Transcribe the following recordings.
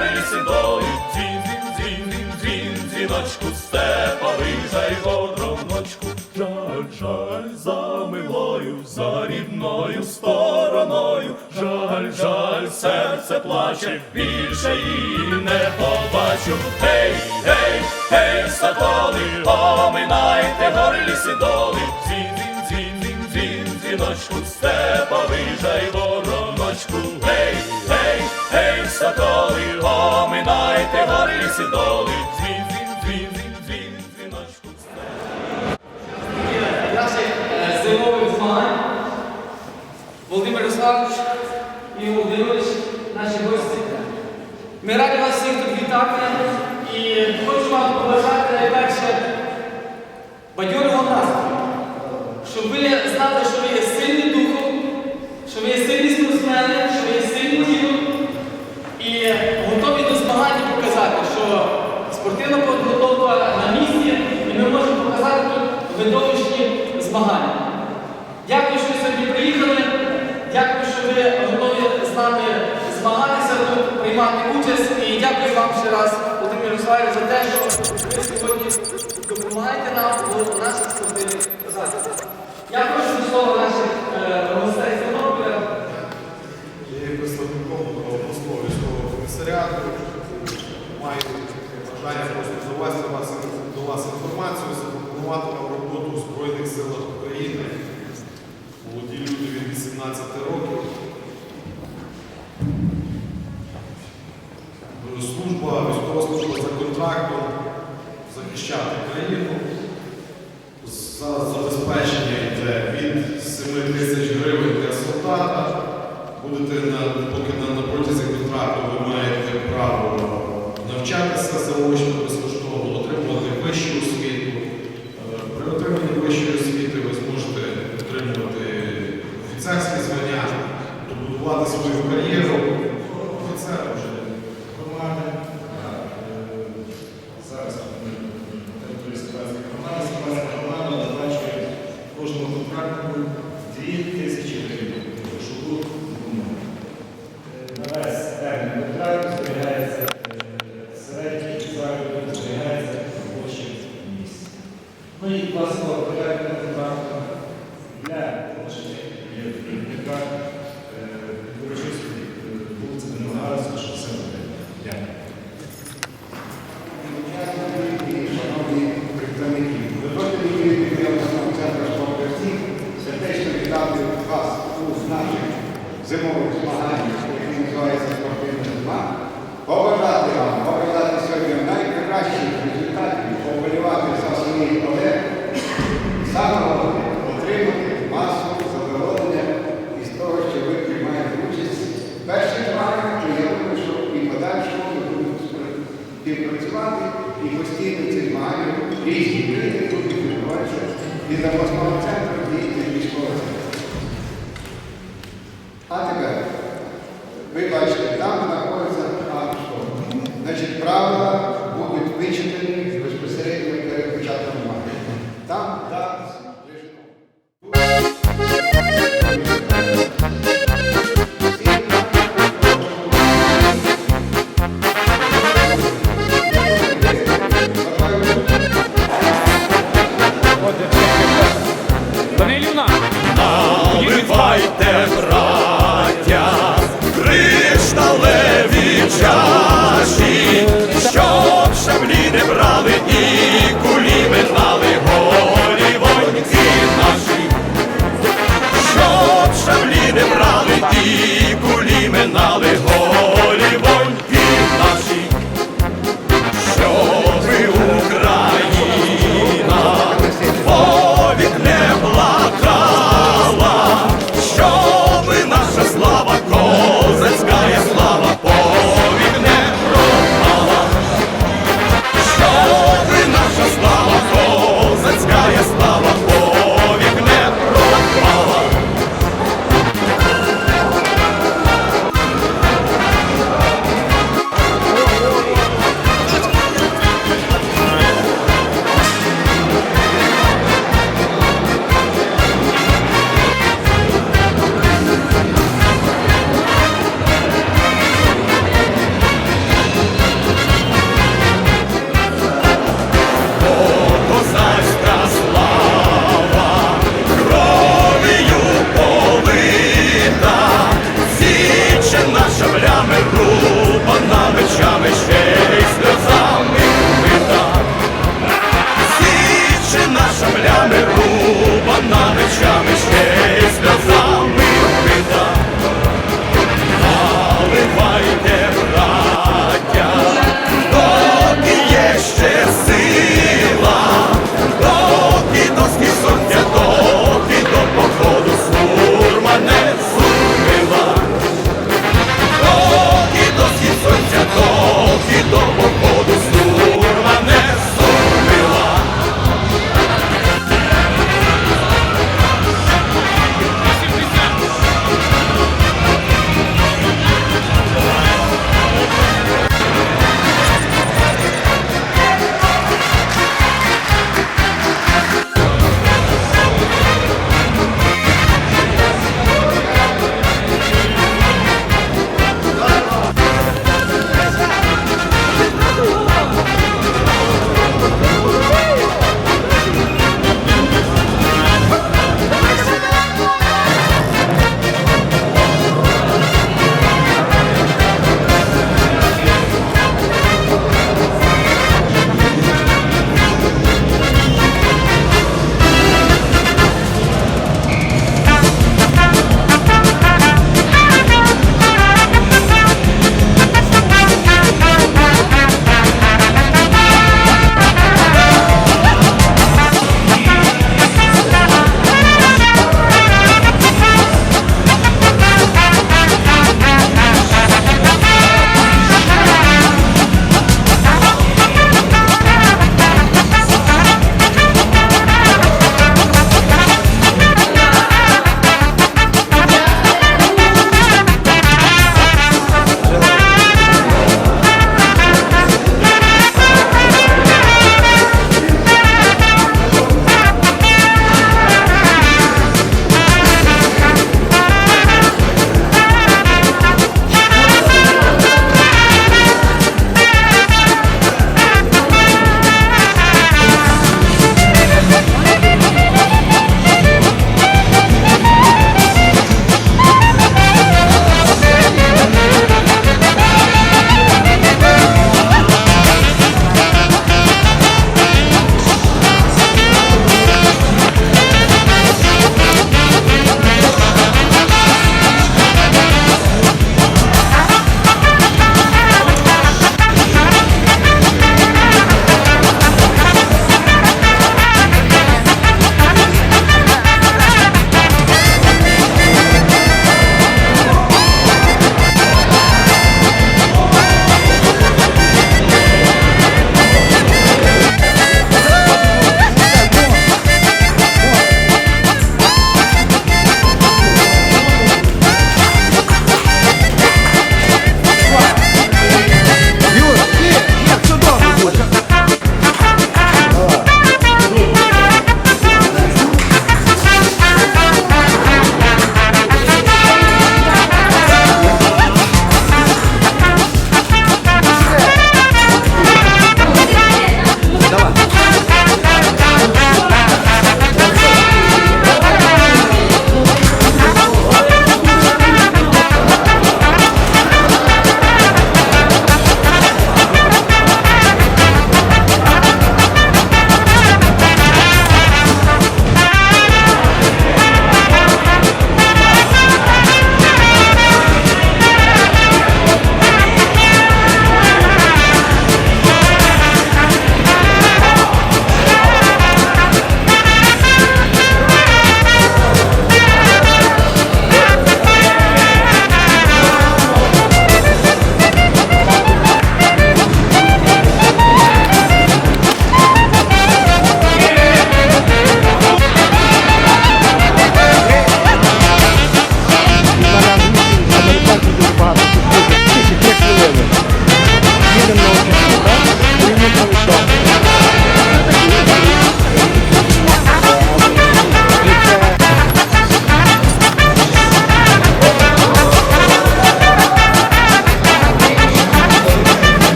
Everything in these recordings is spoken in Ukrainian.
ліси доли. Дзвін, дзвін, дзвін, дзвін, дзвін, дзвіночку, степовий жай вороночку. Жаль, жаль, за милою, за рідною стороною. Жаль, жаль, серце плаче, більше її не побачу. Гей, гей, гей, соколи, оминайте гори ліси доли. Дзвін, дзвін, дзвін, дзвін, дзвін, дзвіночку, степовий жай вороночку. Володимир і Володимирович, наші гості. Ми раді вас всіх тут вітати і хочу вам побажати найперше бадьорого настрою, щоб ви знали, що ви є сильні духом, що ви є сильні спортсмени, що ви є сильні тілом і готові до змагань і показати, що спортивна підготовка на місці, і ми можемо показати тут видовищні змагання. Дякую, що ви сьогодні приїхали. Дякую, що ви готові з нами змагатися тут, приймати участь. І дякую вам ще раз, Володимир Ярославович, за те, що ви сьогодні допомагаєте нам у наших спортивних заходах. Я прошу до слова наших е, гостей Тернополя. Я представником обласного військового комісаріату. Маю бажання просто довести вас, до вас інформацію, запропонувати вам роботу у Збройних силах України. Молоді люди від 18 років. Захищати країну. За забезпечення йде від 7 тисяч гривень для солдата. Будете на, поки на, на протязі контракту ви маєте право навчатися заочно безкоштовно, отримувати вищу освіту. Різні будуть відбуватися від обласного центру і міського центру. А тепер, ви бачите, там знаходиться автошкола. Значить, правила будуть вичитані безпосередньо перед початком Там, Там, і кулі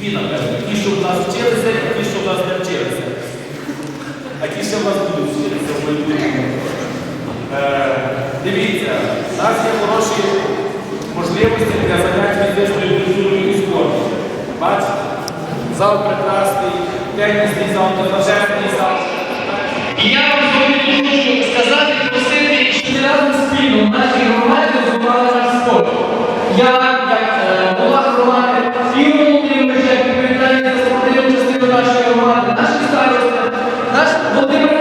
Дві, напевно. Ті, що в нас вчилися, і ті, що в нас не вчилися. А ті, що в нас будуть вчитися в майбутньому. Е, Дивіться, у нас є хороші можливості для занять фізичною культурою і спортом. Бачите? Зал прекрасний, тенісний зал, тренажерний зал. І я вам сьогодні хочу сказати просити, що ми разом спільно в нашій громаді розвивали наш спорт. Я, як е, голова нашої громади, наші старості, наш Володимир